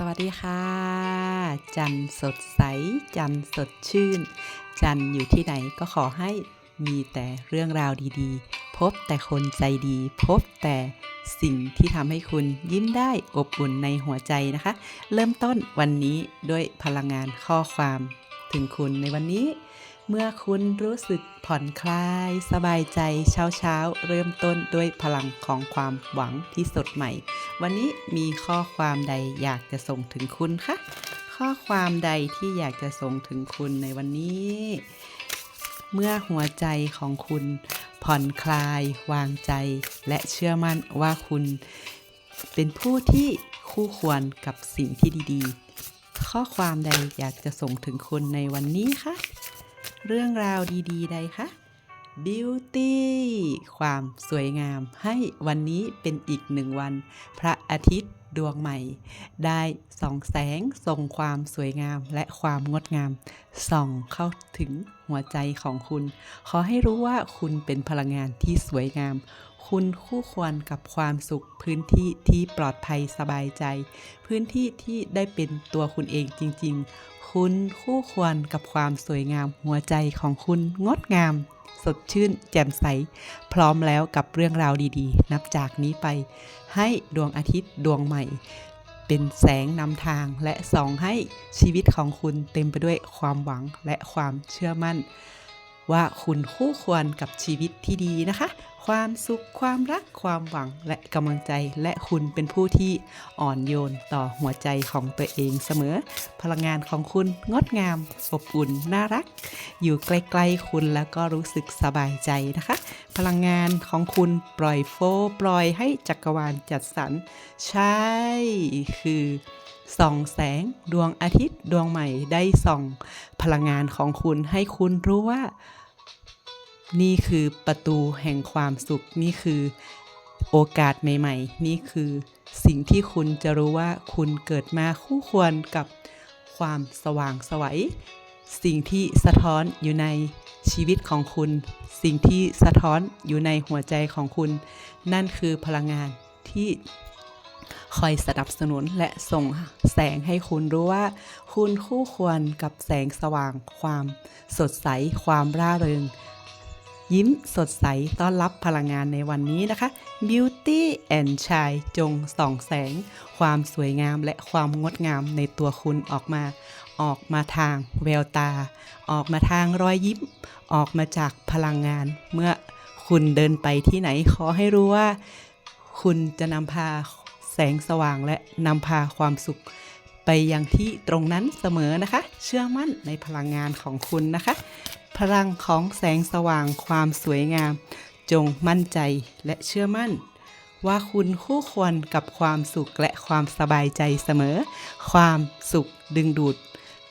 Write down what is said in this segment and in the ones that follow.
สวัสดีค่ะ จันสดใส จันสดชื่น จันอยู่ที่ไหนก็ขอให้มีแต่เรื่องราวดีๆ พบแต่คนใจดี พบแต่สิ่งที่ทำให้คุณยิ้มได้อบอุ่นในหัวใจนะคะ เริ่มต้นวันนี้ด้วยพลังงานข้อความ ถึงคุณในวันนี้ เมื่อคุณรู้สึกผ่อนคลาย สบายใจเช้าเช้าๆเริ่มต้นด้วยพลังของความหวังที่สดใหม่ วันนี้มีข้อความใดอยากจะส่งถึงคุณคะข้อความใดที่อยากจะส่งถึงคุณในวันนี้ เมื่อหัวใจของคุณ ผ่อนคลาย วางใจ และเชื่อมั่นว่าคุณ เป็นผู้ที่คู่ควรกับสิ่งที่ดี ๆ ข้อความใดอยากจะส่งถึงคุณในวันนี้คะ เรื่องราวดีๆ ใดคะ Beauty ความสวยงามให้วันนี้เป็นอีกหนึ่งวัน พระอาทิตย์ดวงใหม่ ได้ส่องแสงส่งความสวยงามและความงดงาม ส่องเข้าถึงหัวใจของคุณ ขอให้รู้ว่าคุณเป็นพลังงานที่สวยงาม คุณคู่ควรกับความสุขพื้นที่ที่ปลอดภัยสบายใจ พื้นที่ที่ได้เป็นตัวคุณเองจริง ๆ คุณคู่ควรกับความสวยงามหัวใจของคุณงดงาม สดชื่น แจ่มใส พร้อมแล้วกับเรื่องราวดีๆ นับจากนี้ไป ให้ดวงอาทิตย์ดวงใหม่ เป็นแสงนำทางและส่องให้ชีวิตของคุณเต็มไปด้วยความหวังและความเชื่อมั่น ว่าคุณคู่ควรกับชีวิตที่ดีนะคะ ความสุขความรักความหวังและกำลังใจและคุณเป็นผู้ที่อ่อนโยนต่อหัวใจของตัวเองเสมอ พลังงานของคุณงดงามอบอุ่นน่ารัก อยู่ใกล้ๆคุณแล้วก็รู้สึกสบายใจนะคะ พลังงานของคุณปล่อยโฟร์ปล่อยให้จักรวาลจัดสรรใช่คือ ส่องแสงดวงอาทิตย์ดวงใหม่ได้ส่องพลังงานของคุณให้คุณรู้ว่า นี่คือประตูแห่งความสุข นี่คือโอกาสใหม่ ๆ นี่คือสิ่งที่คุณจะรู้ว่าคุณเกิดมาคู่ควรกับความสว่างสวัยสิ่งที่สะท้อนอยู่ในชีวิตของคุณ สิ่งที่สะท้อนอยู่ในหัวใจของคุณ นั่นคือพลังงานที่ คอยสนับสนุนและส่งแสงให้คุณรู้ว่า คุณคู่ควรกับแสงสว่างความสดใส ความร่าเริง ยิ้มสดใสต้อนรับพลังงานในวันนี้นะคะ Beauty and Shine จงส่องแสง ความสวยงามและความงดงามในตัวคุณออกมา ออกมาทางแววตา ออกมาทางรอยยิ้ม ออกมาจากพลังงาน เมื่อคุณเดินไปที่ไหนขอให้รู้ว่า คุณจะนำพา แสงสว่างและนำพาความสุข ไปยังที่ตรงนั้นเสมอนะคะ เชื่อมั่นในพลังงานของคุณนะคะ พลังของแสงสว่างความสวยงาม จงมั่นใจและเชื่อมั่น ว่าคุณคู่ควรกับความสุขและความสบายใจเสมอ ความสุขดึงดูด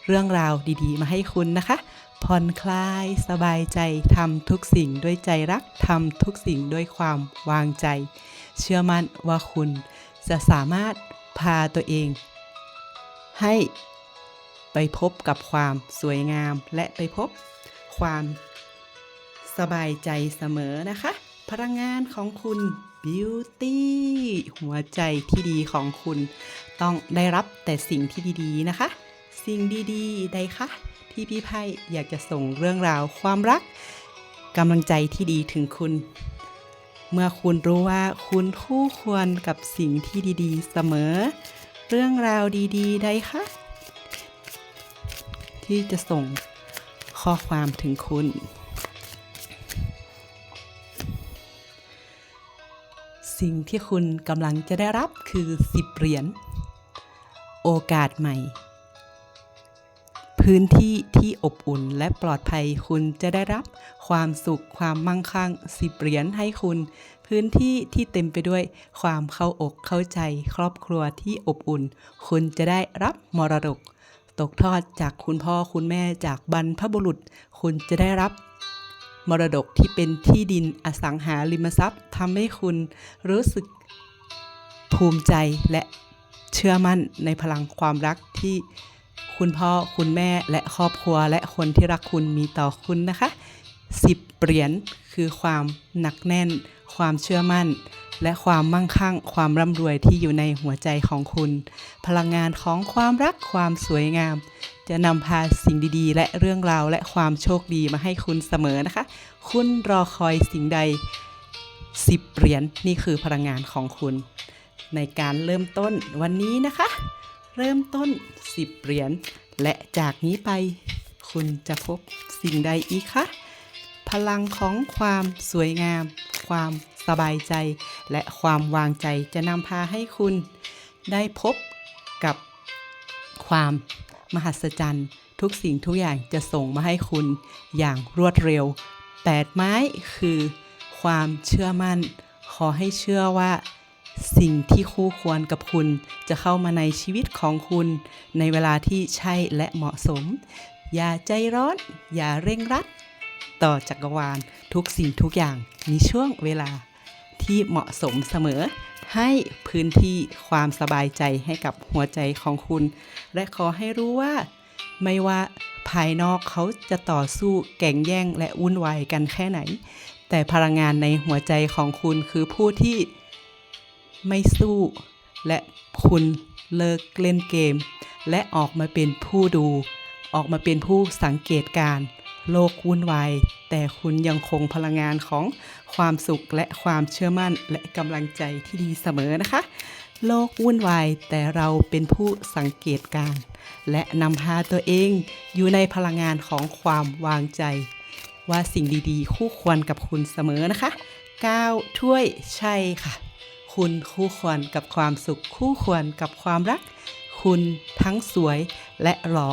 เรื่องราวดีๆ มาให้คุณนะคะผ่อนคลายสบายใจทำทุกสิ่งด้วยใจรักทำทุกสิ่งด้วยความวางใจ เชื่อมั่นว่าคุณ จะสามารถพาตัวเอง ให้ไปพบกับความสวยงามและไปพบความสบายใจเสมอนะคะ พลังงานของคุณ Beauty หัวใจที่ดีของคุณ ต้องได้รับแต่สิ่งที่ดีๆนะคะ สิ่งดีๆใดคะที่พี่ไพ่อยากจะส่งเรื่องราวความรักกำลังใจที่ดีถึงคุณ เมื่อคุณรู้ว่าคุณคู่ควรกับสิ่งที่ดีๆ เสมอ เรื่องราวดีๆ ใดคะที่จะส่งข้อความถึงคุณ สิ่งที่คุณกำลังจะได้รับคือ10เหรียญโอกาสใหม่ พื้นที่ที่อบอุ่นและปลอดภัยคุณจะได้รับ ความสุขความมั่งคั่งสิบเหรียญให้คุณ พื้นที่ที่เต็มไปด้วยความเข้าอกเข้าใจ ครอบครัวที่อบอุ่น คุณจะได้รับมรดก ตกทอดจากคุณพ่อคุณแม่จากบรรพบุรุษ คุณจะได้รับมรดกที่เป็นที่ดินอสังหาริมทรัพย์ทำให้คุณรู้สึกภูมิใจและเชื่อมั่นในพลังความรักที่ คุณพ่อคุณแม่และครอบครัว และคนที่รักคุณมีต่อคุณนะคะสิบเหรียญคือความหนักแน่น ความเชื่อมั่น และความมั่งคั่ง ความร่ำรวยที่อยู่ในหัวใจของคุณ พลังงานของความรักความสวยงาม จะนำพาสิ่งดีๆ และเรื่องราวและความโชคดีมาให้คุณเสมอนะคะ คุณรอคอยสิ่งใด 10เหรียญนี่คือพลังงานของคุณ ในการเริ่มต้นวันนี้นะคะ เริ่มต้น 10 เหรียญ และจากนี้ไป คุณจะพบสิ่งใดอีกคะ พลังของความสวยงาม ความสบายใจ และความวางใจจะนำพาให้คุณ ได้พบกับความมหัศจรรย์ ทุกสิ่งทุกอย่างจะส่งมาให้คุณอย่างรวดเร็วแปดไม้คือความเชื่อมั่น ขอให้เชื่อว่า สิ่งที่คู่ควรกับคุณจะเข้ามาในชีวิตของคุณ ในเวลาที่ใช่และเหมาะสม อย่าใจร้อน อย่าเร่งรัด ต่อจักรวาลทุกสิ่งทุกอย่างมีช่วงเวลาที่เหมาะสมเสมอ ให้พื้นที่ความสบายใจให้กับหัวใจของคุณ และขอให้รู้ว่า ไม่ว่าภายนอกเขาจะต่อสู้แก่งแย่งและวุ่นวายกันแค่ไหน แต่พลังงานในหัวใจของคุณคือผู้ที่ ไม่สู้ และคุณเลิกเล่นเกม และออกมาเป็นผู้ดู ออกมาเป็นผู้สังเกตการโลกวุ่นวายแต่คุณยังคงพลังงานของความสุขและความเชื่อมั่นและกำลังใจที่ดีเสมอนะคะ โลกวุ่นวายแต่เราเป็นผู้สังเกตการ และนำพาตัวเองอยู่ในพลังงานของความวางใจ ว่าสิ่งดีๆ คู่ควรกับคุณเสมอนะคะ 9 ถ้วยใช่ค่ะ คุณคู่ควรกับความสุข คู่ควรกับความรัก คุณทั้งสวยและหล่อ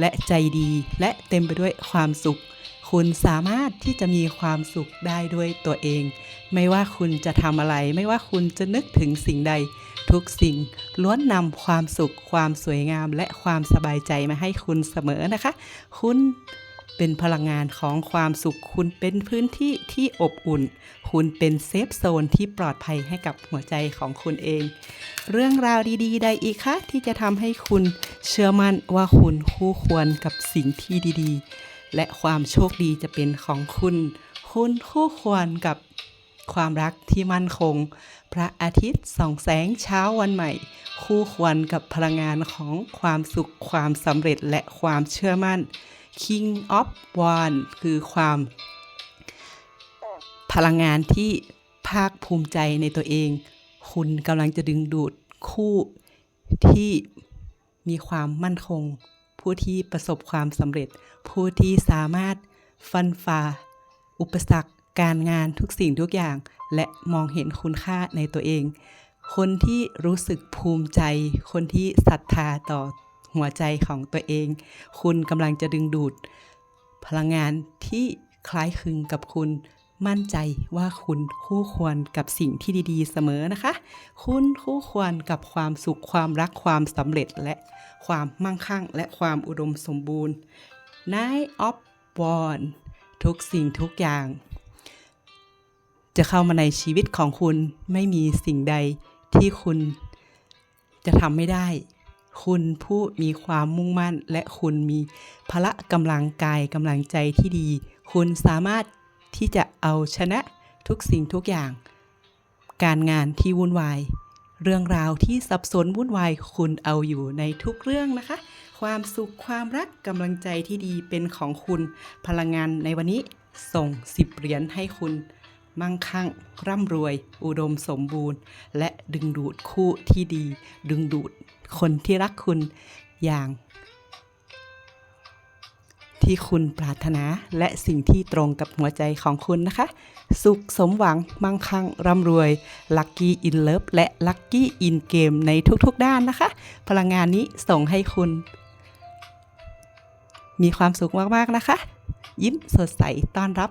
และใจดีและเต็มไปด้วยความสุข คุณสามารถที่จะมีความสุขได้ด้วยตัวเอง ไม่ว่าคุณจะทำอะไร ไม่ว่าคุณจะนึกถึงสิ่งใด ทุกสิ่งล้วนนำความสุข ความสวยงาม และความสบายใจมาให้คุณเสมอนะคะ คุณ เป็นพลังงานของความสุข คุณเป็นพื้นที่ที่อบอุ่น คุณเป็นเซฟโซนที่ปลอดภัยให้กับหัวใจของคุณเอง เรื่องราวดีๆ ใดอีกคะที่จะทำให้คุณเชื่อมั่นว่าคุณคู่ควรกับสิ่งที่ดีๆ และความโชคดีจะเป็นของคุณ คุณคู่ควรกับความรักที่มั่นคง พระอาทิตย์ส่องแสงเช้าวันใหม่ คู่ควรกับพลังงานของความสุขความสำเร็จและความเชื่อมั่น King of One คือความพลังงานที่ภาคภูมิใจในตัวเอง คุณกำลังจะดึงดูดคู่ที่มีความมั่นคง ผู้ที่ประสบความสำเร็จ ผู้ที่สามารถฟันฝ่า อุปสรรคการงานทุกสิ่งทุกอย่าง และมองเห็นคุณค่าในตัวเอง คนที่รู้สึกภูมิใจ คนที่ศรัทธาต่อ หัวใจของตัวเอง คุณกำลังจะดึงดูด พลังงานที่คล้ายคลึงกับคุณ มั่นใจว่าคุณคู่ควรกับสิ่งที่ดีๆ เสมอนะคะ คุณคู่ควรกับความสุขความรักความสำเร็จและความมั่งคั่ง และความอุดมสมบูรณ์ Nine of Wands ทุกสิ่งทุกอย่าง จะเข้ามาในชีวิตของคุณไม่มีสิ่งใดที่คุณจะทำไม่ได้ คุณผู้มีความมุ่งมั่น และคุณมีพละกำลังกายกำลังใจที่ดี คุณสามารถที่จะเอาชนะทุกสิ่งทุกอย่าง การงานที่วุ่นวาย เรื่องราวที่สับสนวุ่นวายคุณเอาอยู่ในทุกเรื่องนะคะ ความสุขความรักกำลังใจที่ดีเป็นของคุณพลังงานในวันนี้ส่ง10เหรียญให้คุณมั่งคั่ง ร่ำรวย อุดมสมบูรณ์ และดึงดูดคู่ที่ดี ดึงดูด คนที่รักคุณอย่าง ที่คุณปรารถนาและสิ่งที่ตรงกับหัวใจของคุณนะคะ สุขสมหวังมั่งคั่งร่ำรวยลัคกี้อินเลิฟและลัคกี้อินเกมในทุกๆด้านนะคะ พลังงานนี้ส่งให้คุณ มีความสุขมากๆนะคะ ยิ้มสดใสต้อนรับ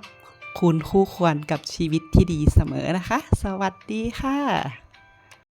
คุณคู่ควรกับชีวิตที่ดีเสมอนะคะ สวัสดีค่ะ